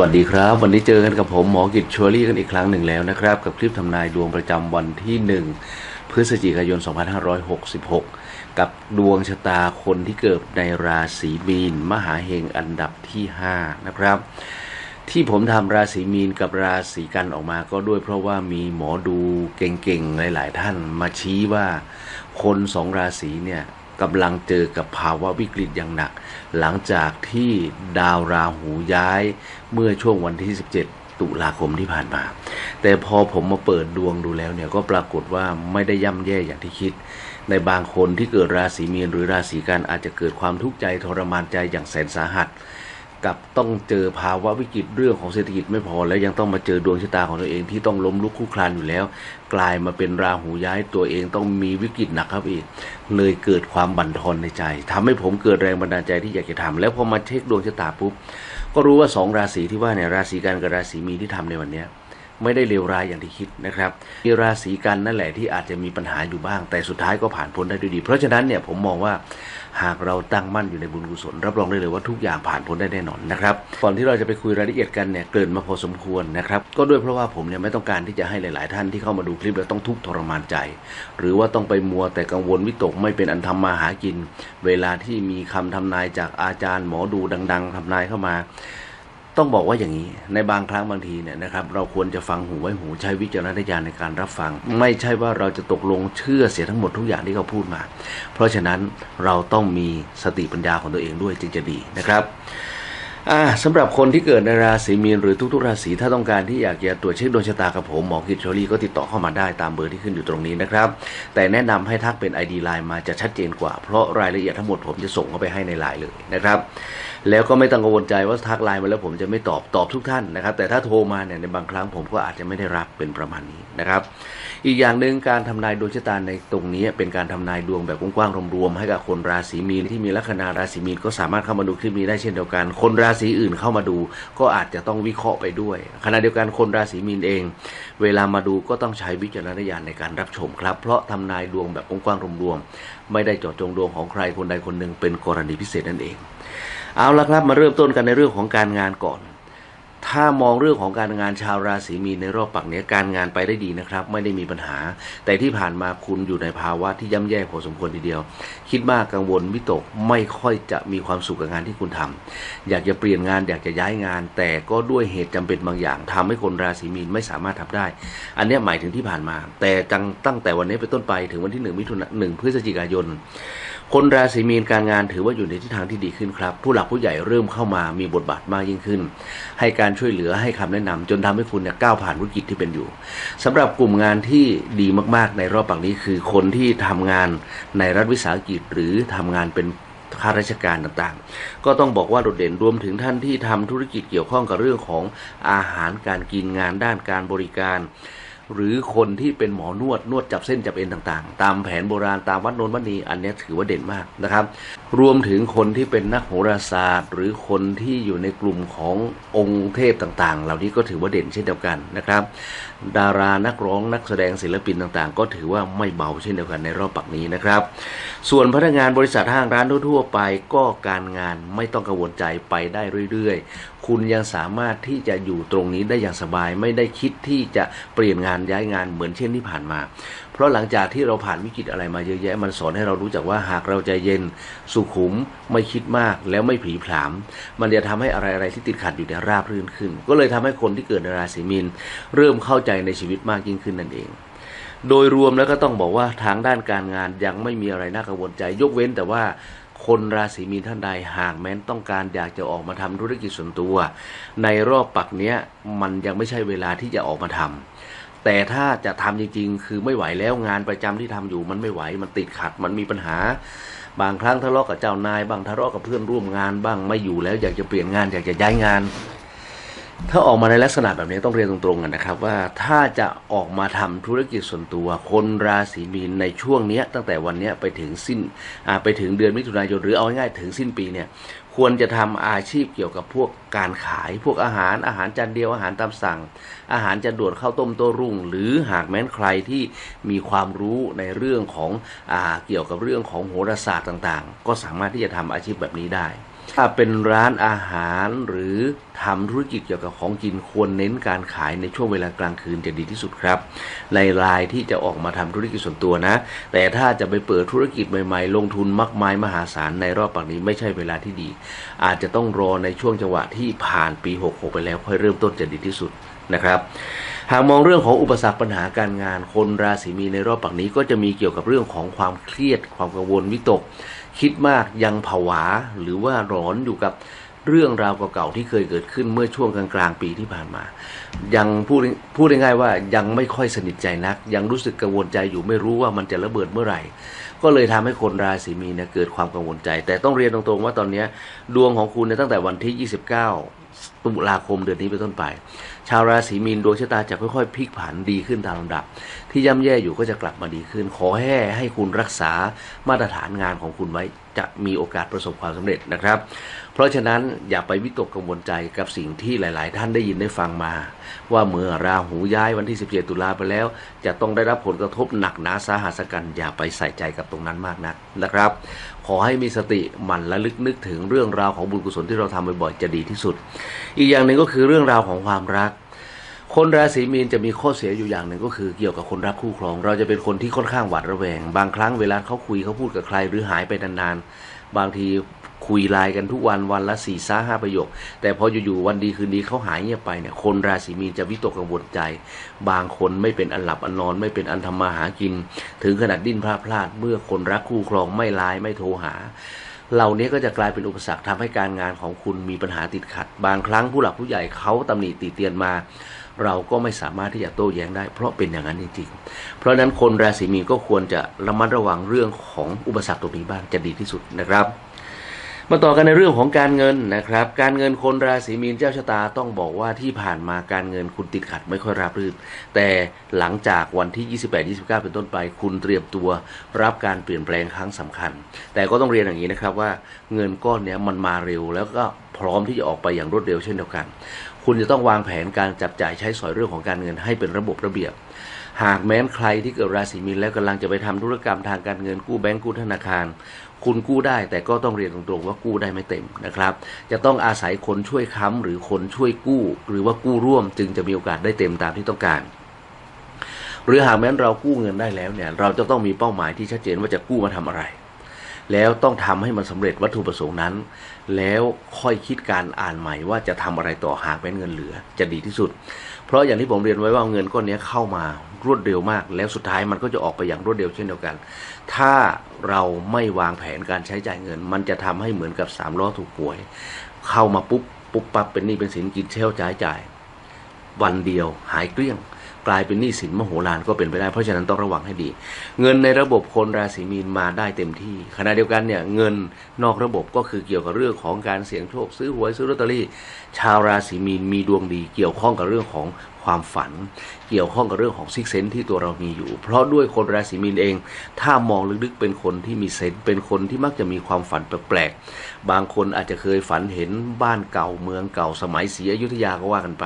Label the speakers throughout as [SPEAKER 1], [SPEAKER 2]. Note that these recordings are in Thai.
[SPEAKER 1] วัสดีครับ วันนี้เจอกันกับผมหมอกิจชัวรี่กันอีกครั้งหนึ่งแล้วนะครับ กับคลิปทำนายดวงประจำวันที่ 1 พฤศจิกายน 2566 กับดวงชะตาคนที่เกิดในราศีมีน มหาเฮงอันดับที่ 5 นะครับ ที่ผมทำราศีมีนกับราศีกันออกมาก็ด้วยเพราะว่ามีหมอดูเก่งๆ หลายๆ ท่านมาชี้ว่าคนสองราศีเนี่ย กำลังเจอกับภาวะวิกฤตอย่างหนัก หลังจากที่ดาวราหูย้ายเมื่อช่วงวันที่ 17 ตุลาคมที่ผ่านมา แต่พอผมมาเปิดดวงดูแล้วเนี่ยก็ปรากฏว่าไม่ได้ย่ำแย่อย่างที่คิด ในบางคนที่เกิดราศีมีนหรือราศีกันอาจจะเกิดความทุกข์ใจทรมานใจอย่างแสนสาหัส กับต้องเจอภาวะวิกฤตเรื่องของเศรษฐกิจไม่พอ แล้วยังต้องมาเจอดวงชะตาของตัวเองที่ต้องล้มลุกคลุกคลานอยู่แล้ว กลายมาเป็นราหูย้ายตัวเองต้องมีวิกฤตหนักครับอีกเลยเกิดความบั่นทอนในใจทำให้ผมเกิดแรงบันดาลใจที่อยากจะทำแล้วพอมาเช็คดวงชะตาปุ๊บก็รู้ว่าสองราศีที่ว่าเนี่ยราศีกันกับราศีมีที่ทำในวันนี้ไม่ได้เลวร้ายอย่างที่คิดนะครับมีราศีกันนั่นแหละที่อาจจะมีปัญหาอยู่บ้าง แต่สุดท้ายก็ผ่านพ้นได้ด้วยดี เพราะฉะนั้นเนี่ยผมมองว่า หากเราตั้งมั่นอยู่ในบุญกุศล รับรองได้เลยว่าทุกอย่างผ่านพ้นได้แน่นอนนะครับก่อนที่เราจะไปคุยรายละเอียดกันเนี่ยเกินมาพอสมควรนะครับก็ด้วยเพราะว่าผมเนี่ยไม่ต้องการที่จะให้หลาย ๆ ท่านที่เข้ามาดูคลิปแล้วต้องทุกข์ทรมานใจ หรือว่าต้องไปมัวแต่กังวลวิตกไม่เป็นอันทำมาหากิน เวลาที่มีคำทำนายจากอาจารย์หมอดูดัง ๆทำนายเข้ามา ต้องบอกว่าอย่างนี้ ในบางครั้งบางทีเนี่ยนะครับเราควรจะฟังหูไว้หูใช้วิจารณญาณในการรับฟัง ไม่ใช่ว่าเราจะตกลงเชื่อเสียทั้งหมดทุกอย่างที่เขาพูดมา เพราะฉะนั้นเราต้องมีสติปัญญาของตัวเองด้วยจึงจะดีนะครับอ่าสำหรับคนที่เกิดในราศีมีนหรือทุกๆราศีถ้าต้องการที่อยากจะตรวจเช็คดวงชะตากับผมหมอกิจชลีก็ติดต่อเข้ามาได้ตามเบอร์ที่ขึ้นอยู่ตรงนี้นะครับ แต่แนะนำให้ทักเป็น ID ไลน์มาจะชัดเจนกว่า เพราะรายละเอียดทั้งหมดผมจะส่งเข้าไปให้ในไลน์เลยนะครับ แล้วก็ไม่ต้องกังวลใจว่าทักไลน์มาแล้วผมจะไม่ตอบตอบทุกท่านนะครับ แต่ถ้าโทรมาเนี่ยในบางครั้งผมก็อาจจะไม่ได้รับเป็นประมาณนี้นะครับ อีกอย่างหนึ่งการทำนายดวงชะตาในตรงนี้เป็นการทำนายดวงแบบกว้างๆรวมๆให้กับคนราศีมีนที่มีลัคนาราศีมีนก็สามารถเข้ามาดูคลิปนี้ได้เช่นเดียวกัน คนราศีอื่นเข้ามาดู ก็อาจจะต้องวิเคราะห์ไปด้วยขณะเดียวกันคนราศีมีนเอง เวลามาดูก็ต้องใช้วิจารณญาณในการรับชมครับ เพราะทำนายดวงแบบกว้างๆรวมๆไม่ได้เจาะจงดวงของใครคนใดคนหนึ่งเป็นกรณีพิเศษนั่นเอง เอาละครับมาเริ่มต้นกันในเรื่องของการงานก่อน ถ้ามองเรื่องของการงานชาวราศีมีนในรอบปักเนี้ยการงานไปได้ดีนะครับ ไม่ได้มีปัญหา แต่ที่ผ่านมาคุณอยู่ในภาวะที่ย่ำแย่พอสมควรทีเดียว คิดมากกังวลวิตกไม่ค่อยจะมีความสุขกับงานที่คุณทำอยากจะเปลี่ยนงานอยากจะย้ายงาน แต่ก็ด้วยเหตุจำเป็นบางอย่างทำให้คนราศีมีนไม่สามารถทำได้ อันนี้หมายถึงที่ผ่านมา แต่ตั้งแต่วันนี้เป็นต้นไปถึงวันที่หนึ่งมิถุนายนหนึ่งพฤศจิกายน คนราศีมีนการงานถือว่าอยู่ในทิศทางที่ดีขึ้นครับ ผู้หลักผู้ใหญ่เริ่มเข้ามามีบทบาทมากยิ่งขึ้น ให้การช่วยเหลือให้คำแนะนำจนทำให้คุณเนี่ยก้าวผ่านวิกฤตที่เป็นอยู่สำหรับกลุ่มงานที่ดีมากๆ ในรอบปักนี้คือคนที่ทำงานในรัฐวิสาหกิจหรือทำงานเป็นข้าราชการต่างๆ ก็ต้องบอกว่าโดดเด่นรวมถึงท่านที่ทำธุรกิจเกี่ยวข้องกับเรื่องของอาหารการกินงานด้านการบริการ หรือคนที่เป็นหมอนวดนวดจับเส้นจับเอ็นต่างๆ ตามแผนโบราณตามวัดโนนวัดนีอันนี้ถือว่าเด่นมากนะครับ รวมถึงคนที่เป็นนักโหราศาสตร์ หรือคนที่อยู่ในกลุ่มขององค์เทพต่างๆ เหล่านี้ก็ถือว่าเด่นเช่นเดียวกันนะครับ ดารานักร้องนักแสดงศิลปินต่างๆ ก็ถือว่าไม่เบาเช่นเดียวกันในรอบปักนี้นะครับ ส่วนพนักงานบริษัทห้างร้านทั่วๆไปก็การงานไม่ต้องกังวลใจไปได้เรื่อยๆ คุณยังสามารถที่จะอยู่ตรงนี้ได้อย่างสบายไม่ได้คิดที่จะเปลี่ยนงานย้ายงานเหมือนเช่นที่ผ่านมา เพราะหลังจากที่เราผ่านวิกฤตอะไรมาเยอะแยะ มันสอนให้เรารู้จักว่าหากเราใจเย็นสุขุมไม่คิดมากแล้วไม่ผีผลาม มันจะทำให้อะไรๆที่ติดขัดอยู่เนี่ยราบรื่นขึ้น ก็เลยทำให้คนที่เกิดในราศีมีนเริ่มเข้าใจในชีวิตมากยิ่งขึ้นนั่นเองโดยรวมแล้วก็ต้องบอกว่าทางด้านการงานยังไม่มีอะไรน่ากังวลใจ ยกเว้นแต่ว่า คนราศีมีนท่านใดหากแม้นต้องการอยากจะออกมาทำธุรกิจส่วนตัว ในรอบปักเนี้ยมันยังไม่ใช่เวลาที่จะออกมาทำแต่ถ้าจะทำจริง ๆ คือไม่ไหวแล้วงานประจำที่ทำอยู่มันไม่ไหวมันติดขัดมันมีปัญหา บางครั้งทะเลาะกับเจ้านายบางทะเลาะกับเพื่อนร่วมงานบ้างไม่อยู่แล้วอยากจะเปลี่ยนงานอยากจะย้ายงาน ถ้าออกมาในลักษณะแบบนี้ต้องเรียนตรงๆกันนะครับ ว่าถ้าจะออกมาทำธุรกิจส่วนตัวคนราศีมีนในช่วงนี้ตั้งแต่วันนี้ไปถึงสิ้นไปถึงเดือนมิถุนายนหรือเอาง่ายๆถึงสิ้นปีเนี่ยควรจะทำอาชีพเกี่ยวกับพวกการขาย พวกอาหารอาหารจานเดียวอาหารตามสั่ง อาหารจานด่วนข้าวต้มโต้รุ่ง หรือหากแม้นใครที่มีความรู้ในเรื่องของอเกี่ยวกับเรื่องของโหราศาสตร์ต่างๆ ก็สามารถที่จะทำอาชีพแบบนี้ได้ ถ้าเป็นร้านอาหารหรือทำธุรกิจเกี่ยวกับของกินควรเน้นการขายในช่วงเวลากลางคืนจะดีที่สุดครับ ในรายที่จะออกมาทำธุรกิจส่วนตัวนะ แต่ถ้าจะไปเปิดธุรกิจใหม่ๆ ลงทุนมากมายมหาศาลในรอบปักนี้ไม่ใช่เวลาที่ดี อาจจะต้องรอในช่วงจังหวะที่ผ่านปี 66 ไปแล้วค่อยเริ่มต้นจะดีที่สุด นะครับ หากมองเรื่องของอุปสรรคปัญหาการงาน คนราศีมีในรอบปักนี้ก็จะมีเกี่ยวกับเรื่องของความเครียด ความกังวลวิตก คิดมากยังผวา หรือว่าร้อนอยู่กับเรื่องราวเก่าๆที่เคยเกิดขึ้นเมื่อช่วงกลางๆปีที่ผ่านมา ยังพูดพูดง่ายๆว่ายังไม่ค่อยสนิทใจนัก ยังรู้สึกกังวลใจอยู่ไม่รู้ว่ามันจะระเบิดเมื่อไหร่ ก็เลยทำให้คนราศีมีนเนี่ยเกิดความกังวลใจ แต่ต้องเรียนตรงๆว่าตอนนี้ดวงของคุณเนี่ยตั้งแต่วันที่ 29 ตุลาคมเดือนนี้เป็นต้นไป ชาวราศีมีนดวงชะตาจะค่อยๆพลิกผันดีขึ้นตามลำดับ ที่ย่ำแย่อยู่ก็จะกลับมาดีขึ้น ขอให้ให้คุณรักษามาตรฐานงานของคุณไว้จะมีโอกาสประสบความสำเร็จนะครับ เพราะฉะนั้นอย่าไปวิตกกังวลใจกับสิ่งที่หลาย ๆ ท่านได้ยินได้ฟังมา ว่าเมื่อราหูย้ายวันที่ 17 ตุลาไปแล้ว จะต้องได้รับผลกระทบหนักหนาสาหัสกันอย่าไปใส่ใจกับตรงนั้นมากนักนะครับ ขอให้มีสติหมั่นระลึกนึกถึงเรื่องราวของบุญกุศลที่เราทำบ่อยๆจะดีที่สุด อีกอย่างหนึ่งก็คือเรื่องราวของความรัก คนราศีมีนจะมีข้อเสียอยู่อย่างหนึ่งก็คือเกี่ยวกับคนรักคู่ครอง เราจะเป็นคนที่ค่อนข้างหวาดระแวง บางครั้งเวลาเขาคุยเขาพูดกับใครหรือหายไปนานๆบางที คุยไลน์กันทุกวันวันละสี่ซ้าห้าประโยค แต่พออยู่ๆวันดีคืนดีเขาหายเงียบไปเนี่ยคนราศีมีนจะวิตกกังวลใจ บางคนไม่เป็นอันหลับอันนอนไม่เป็นอันทำมาหากิน ถึงขนาดดิ้นพลาดพลาด เมื่อคนรักคู่ครองไม่ไลน์ไม่โทรหาเหล่านี้ก็จะกลายเป็นอุปสรรคทำให้การงานของคุณมีปัญหาติดขัด บางครั้งผู้หลักผู้ใหญ่เขาตำหนิติเตียนมา เราก็ไม่สามารถที่จะโต้แย้งได้ เพราะเป็นอย่างนั้นจริงๆ เพราะฉะนั้นคนราศีมีนก็ควรจะระมัดระวังเรื่องของอุปสรรคตรงนี้บ้างจะดีที่สุดนะครับ มาต่อกันในเรื่องของการเงินนะครับ การเงินคนราศีมีนเจ้าชะตาต้องบอกว่าที่ผ่านมาการเงินคุณติดขัดไม่ค่อยราบรื่น แต่หลังจากวันที่ 28-29 เป็นต้นไป คุณเตรียมตัวรับการเปลี่ยนแปลงครั้งสำคัญ แต่ก็ต้องเรียนอย่างนี้นะครับว่าเงินก้อนนี้มันมาเร็วแล้วก็พร้อมที่จะออกไปอย่างรวดเร็วเช่นเดียวกัน คุณจะต้องวางแผนการจับจ่ายใช้สอยเรื่องของการเงินให้เป็นระบบระเบียบ หากแม้นใครที่เกิดราศีมีนแล้วกำลังจะไปทำธุรกรรมทางการเงินกู้แบงก์กู้ธนาคาร คุณกู้ได้ แต่ก็ต้องเรียนตรงๆว่ากู้ได้ไม่เต็มนะครับ จะต้องอาศัยคนช่วยค้ำหรือคนช่วยกู้ หรือว่ากู้ร่วมจึงจะมีโอกาสได้เต็มตามที่ต้องการหรือหากแม้นเรากู้เงินได้แล้วเนี่ย เราจะต้องมีเป้าหมายที่ชัดเจนว่าจะกู้มาทำอะไร แล้วต้องทำให้มันสำเร็จวัตถุประสงค์นั้น แล้วค่อยคิดการอ่านใหม่ว่าจะทำอะไรต่อหากเป็นเงินเหลือ จะดีที่สุด เพราะอย่างที่ผมเรียนไว้ว่าเงินก้อนนี้เข้ามารวดเร็วมาก แล้วสุดท้ายมันก็จะออกไปอย่างรวดเร็วเช่นเดียวกัน ถ้าเราไม่วางแผนการใช้จ่ายเงิน มันจะทำให้เหมือนกับสามล้อถูกป่วย เข้ามาปุ๊บปุ๊บปั๊บเป็นหนี้เป็นสินกินเช่าจ่ายจ่าย วันเดียวหายเกลี้ยง กลายเป็นหนี้สินมโหฬารก็เป็นไปได้ เพราะฉะนั้นต้องระวังให้ดี เงินในระบบคนราศีมีนมาได้เต็มที่ขณะเดียวกันเนี่ยเงินนอกระบบก็คือเกี่ยวกับเรื่องของการเสี่ยงโชคซื้อหวยซื้อลอตเตอรี่ ชาวราศีมีนมีดวงดีเกี่ยวข้องกับเรื่องของ ความฝัน เกี่ยวข้องกับเรื่องของซิกเซนที่ตัวเรามีอยู่ เพราะด้วยคนราศีมีนเอง ถ้ามองลึกๆเป็นคนที่มีเซนเป็นคนที่มักจะมีความฝันแปลกๆ บางคนอาจจะเคยฝันเห็นบ้านเก่าเมืองเก่าสมัยศรีอยุธยาก็ว่ากันไป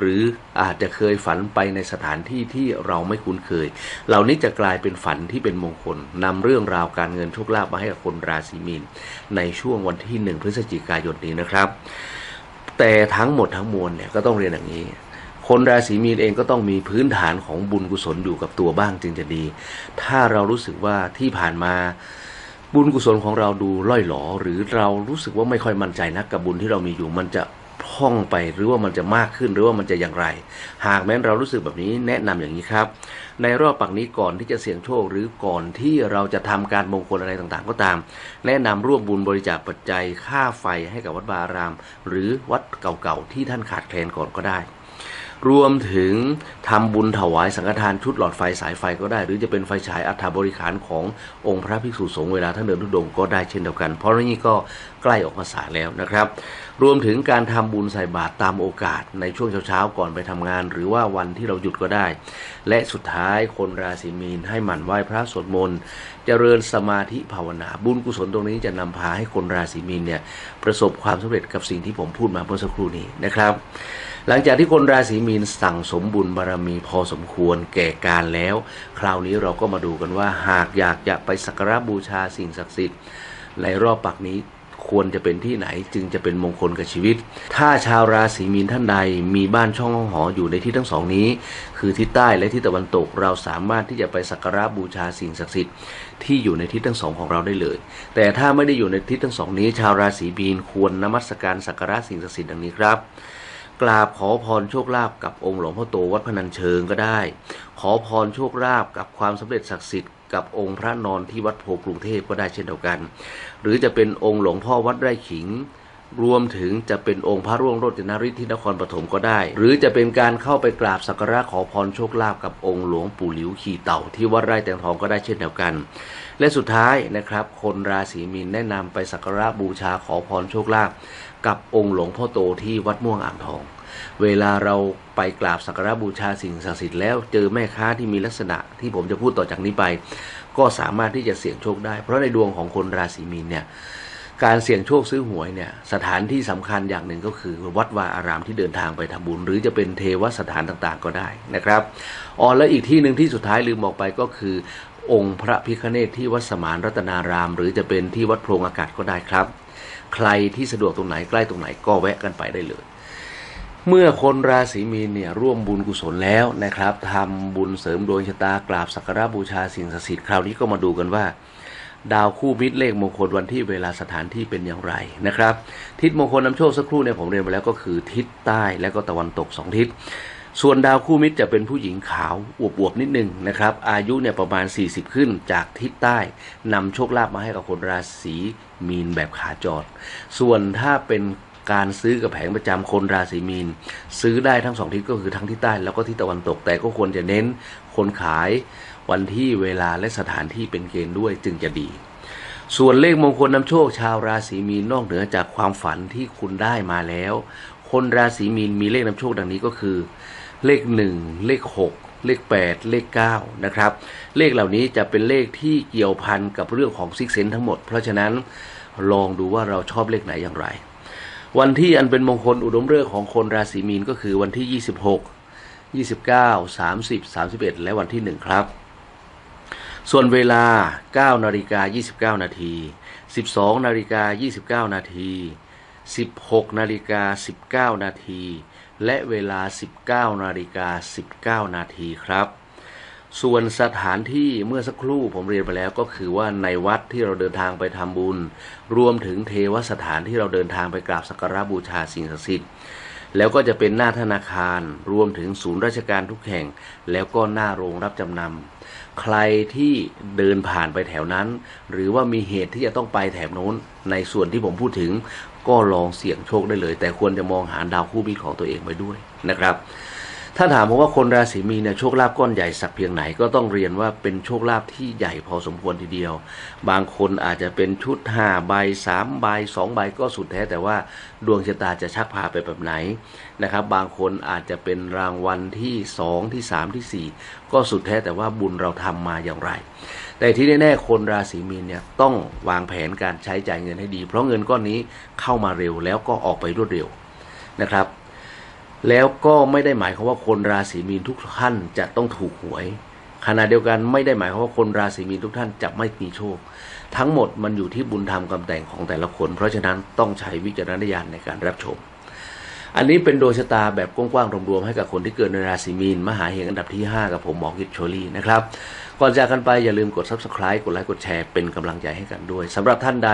[SPEAKER 1] หรืออาจจะเคยฝันไปในสถานที่ที่เราไม่คุ้นเคย เหล่านี้จะกลายเป็นฝันที่เป็นมงคลนำเรื่องราวการเงินโชคลาภมาให้กับคนราศีมีนในช่วงวันที่หนึ่งพฤศจิกายนนี้นะครับแต่ทั้งหมดทั้งมวลเนี่ยก็ต้องเรียนอย่างนี้ คนราศีมีนเองก็ต้องมีพื้นฐานของบุญกุศลอยู่กับตัวบ้างจึงจะดี ถ้าเรารู้สึกว่าที่ผ่านมาบุญกุศลของเราดูล่อยหลอ หรือเรารู้สึกว่าไม่ค่อยมั่นใจนักกับบุญที่เรามีอยู่มันจะพ่องไปหรือว่ามันจะมากขึ้นหรือว่ามันจะอย่างไร หากแม้นเรารู้สึกแบบนี้แนะนำอย่างนี้ครับ ในรอบปักนี้ก่อนที่จะเสี่ยงโชค หรือก่อนที่เราจะทำการมงคลอะไรต่างๆ ก็ตาม แนะนำร่วมบุญบริจาคปัจจัยค่าไฟให้กับวัดบาราม หรือวัดเก่าๆที่ท่านขาดแคลนก่อนก็ได้ รวมถึงทำบุญถวายสังฆทานชุดหลอดไฟสายไฟก็ได้ หรือจะเป็นไฟฉายอัฐบริขารขององค์พระภิกษุสงฆ์เวลาท่านเดินทุดงก็ได้เช่นเดียวกัน เพราะนี่ก็ใกล้ออกพรรษาแล้วนะครับรวมถึงการทำบุญใส่บาตรตามโอกาสในช่วงเช้าๆก่อนไปทำงาน หรือว่าวันที่เราหยุดก็ได้ และสุดท้ายคนราศีมีนให้หมั่นไหว้พระสวดมนต์เจริญสมาธิภาวนา บุญกุศลตรงนี้จะนำพาให้คนราศีมีนเนี่ยประสบความสำเร็จกับสิ่งที่ผมพูดมาเมื่อสักครู่นี้นะครับ หลังจากที่คนราศีมีนสั่งสมบุญบารมีพอสมควรแก่การแล้ว คราวนี้เราก็มาดูกันว่าหากอยากจะไปสักการะบูชาสิ่งศักดิ์สิทธิ์ในรอบปักนี้ ควรจะเป็นที่ไหนจึงจะเป็นมงคลกับชีวิต ถ้าชาวราศีมีนท่านใดมีบ้านช่องห้องหออยู่ในที่ทั้งสองนี้ คือทิศใต้และทิศตะวันตกเราสามารถที่จะไปสักการะบูชาสิ่งศักดิ์สิทธิ์ที่อยู่ในทิศทั้งสองของเราได้เลย แต่ถ้าไม่ได้อยู่ในทิศทั้งสองนี้ ชาวราศีมีนควรนมัสการสักการะสิ่งศักดิ์สิทธิ์ดังนี้ครับกราบขอพรโชคลาภกับองค์หลวงพ่อโตวัดพนัญเชิงก็ได้ ขอพรโชคลาภกับความสำเร็จศักดิ์สิทธิ์ กับองค์พระนอนที่วัดโพกรุงเทพก็ได้เช่นเดียวกัน หรือจะเป็นองค์หลวงพ่อวัดไร่ขิง รวมถึงจะเป็นองค์พระร่วงโรจนฤทธิ์ที่นครปฐมก็ได้ หรือจะเป็นการเข้าไปกราบสักการะขอพรโชคลาภกับองค์หลวงปู่หลิวขี่เต่าที่วัดไร่แตงทองก็ได้เช่นเดียวกัน และสุดท้ายนะครับคนราศีมีนแนะนำไปสักการะบูชาขอพรโชคลาภกับองค์หลวงพ่อโตที่วัดม่วงอ่างทอง เวลาเราไปกราบสักการบูชาสิ่งศักดิ์สิทธิ์แล้วเจอแม่ค้าที่มีลักษณะที่ผมจะพูดต่อจากนี้ไป ก็สามารถที่จะเสี่ยงโชคได้ เพราะในดวงของคนราศีมีนเนี่ยการเสี่ยงโชคซื้อหวยเนี่ยสถานที่สำคัญอย่างหนึ่งก็คือวัดวาอารามที่เดินทางไปทำบุญ หรือจะเป็นเทวสถานต่างๆก็ได้นะครับอ๋อแล้วอีกที่หนึ่งที่สุดท้ายลืมบอกไปก็คือ องค์พระพิฆเนศที่วัดสมานรัตนาราม หรือจะเป็นที่วัดโพรงอากาศก็ได้ครับ ใครที่สะดวกตรงไหนใกล้ตรงไหนก็แวะกันไปได้เลย เมื่อคนราศีมีนเนี่ยร่วมบุญกุศลแล้วนะครับทำบุญเสริมดวงชะตากราบสักการะบูชาสิ่งศักดิ์สิทธิ์คราวนี้ก็มาดูกันว่า ดาวคู่มิตรเลขมงคลวันที่เวลาสถานที่เป็นอย่างไรนะครับ ทิศมงคลนำโชคสักครู่เนี่ยผมเรียนไปแล้วก็คือทิศใต้และก็ตะวันตกสองทิศ ส่วนดาวคู่มิตรจะเป็นผู้หญิงขาวอวบๆนิดนึงนะครับ อายุเนี่ยประมาณ 40 ขึ้นจากทิศใต้นำโชคลาภมาให้กับคนราศีมีนแบบขาจร ส่วนถ้าเป็น การซื้อกับแผงประจำคนราศีมีน ซื้อได้ทั้งสองทิศก็คือทั้งทิศใต้แล้วก็ทิศตะวันตกแต่ก็ควรจะเน้นคนขายวันที่เวลาและสถานที่เป็นเกณฑ์ด้วยจึงจะดี ส่วนเลขมงคลนำโชคชาวราศีมีนนอกเหนือจากความฝันที่คุณได้มาแล้ว คนราศีมีนมีเลขนำโชคดังนี้ก็คือ เลขหนึ่งเลขหกเลขแปดเลขเก้านะครับ เลขเหล่านี้จะเป็นเลขที่เกี่ยวพันกับเรื่องของซิกเซนทั้งหมด เพราะฉะนั้นลองดูว่าเราชอบเลขไหนอย่างไร วันที่อันเป็นมงคลอุดมฤกษ์ของคนราศีมีนก็คือวันที่ 26 29 30 31 และวันที่ 1 ครับ ส่วนเวลา 9นาฬิกา29 นาที 12นาฬิกา29 นาที 16นาฬิกา19 นาที และเวลา 19นาฬิกา19 นาทีครับ ส่วนสถานที่เมื่อสักครู่ผมเรียนไปแล้วก็คือว่าในวัดที่เราเดินทางไปทำบุญ รวมถึงเทวสถานที่เราเดินทางไปกราบสักการะบูชาสิ่งศักดิ์สิทธิ์แล้วก็จะเป็นหน้าธนาคารรวมถึงศูนย์ราชการทุกแห่ง แล้วก็หน้าโรงรับจำนำใครที่เดินผ่านไปแถวนั้น หรือว่ามีเหตุที่จะต้องไปแถบโน้น ในส่วนที่ผมพูดถึงก็ลองเสี่ยงโชคได้เลย แต่ควรจะมองหาดาวคู่มิตรของตัวเองไว้ด้วยนะครับ ถ้าถามผมว่าคนราศีมีนเนี่ยโชคลาภก้อนใหญ่สักเพียงไหนก็ต้องเรียนว่าเป็นโชคลาภที่ใหญ่พอสมควรทีเดียว บางคนอาจจะเป็นชุดห้าใบสามใบสองใบก็สุดแท้แต่ว่าดวงชะตาจะชักพาไปแบบไหนนะครับ บางคนอาจจะเป็นรางวัลที่สองที่สามที่สี่ก็สุดแท้แต่ว่าบุญเราทำมาอย่างไร แต่ที่แน่ๆคนราศีมีนเนี่ยต้องวางแผนการใช้จ่ายเงินให้ดี เพราะเงินก้อนนี้เข้ามาเร็วแล้วก็ออกไปรวดเร็วนะครับ แล้วก็ไม่ได้หมายความว่าคนราศีมีนทุกท่านจะต้องถูกหวย ขณะเดียวกันไม่ได้หมายความว่าคนราศีมีนทุกท่านจะไม่มีโชค ทั้งหมดมันอยู่ที่บุญธรรมกำแต่งของแต่ละคน เพราะฉะนั้นต้องใช้วิจารณญาณในการรับชม อันนี้เป็นดวงชะตาแบบกว้างๆรวมๆให้กับคนที่เกิดในราศีมีน มหาเฮงอันดับที่ 5 กับผมหมอกิจโชลี่นะครับ ก่อนจากกันไปอย่าลืมกด subscribe กดไลค์กดแชร์เป็นกำลังใจให้กันด้วยสำหรับท่านใด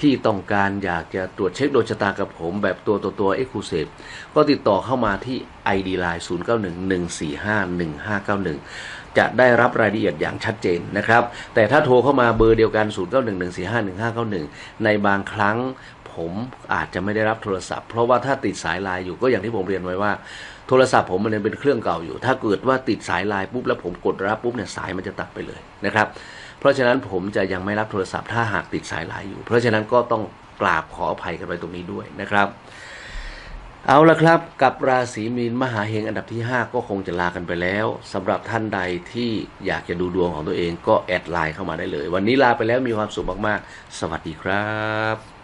[SPEAKER 1] ที่ต้องการอยากจะตรวจเช็คดวงชะตากับผมแบบตัวตัวตัวเอ็กซ์คลูซีฟก็ติดต่อเข้ามาที่ ID Line 0911451591 จะได้รับรายละเอียดอย่างชัดเจนนะครับ แต่ถ้าโทรเข้ามาเบอร์เดียวกัน 0911451591 ในบางครั้ง ผมอาจจะไม่ได้รับโทรศัพท์ เพราะว่าถ้าติดสายไลน์อยู่ก็อย่างที่ผมเรียนไว้ว่า โทรศัพท์ผมมันเป็นเครื่องเก่าอยู่ ถ้าเกิดว่าติดสายไลน์ปุ๊บแล้วผมกดรับปุ๊บเนี่ยสายมันจะตัดไปเลยนะครับ เพราะฉะนั้นผมจะยังไม่รับโทรศัพท์ถ้าหากติดสายไลน์อยู่ เพราะฉะนั้นก็ต้องกราบขออภัยกันไปตรงนี้ด้วยนะครับเอาละครับ กับราศีมีนมหาเฮงอันดับที่ 5 ก็คงจะลากันไปแล้วสำหรับท่านใดที่อยากจะดูดวงของตัวเองก็แอดไลน์เข้ามาได้เลย วันนี้ลาไปแล้วมีความสุขมาก ๆ สวัสดีครับ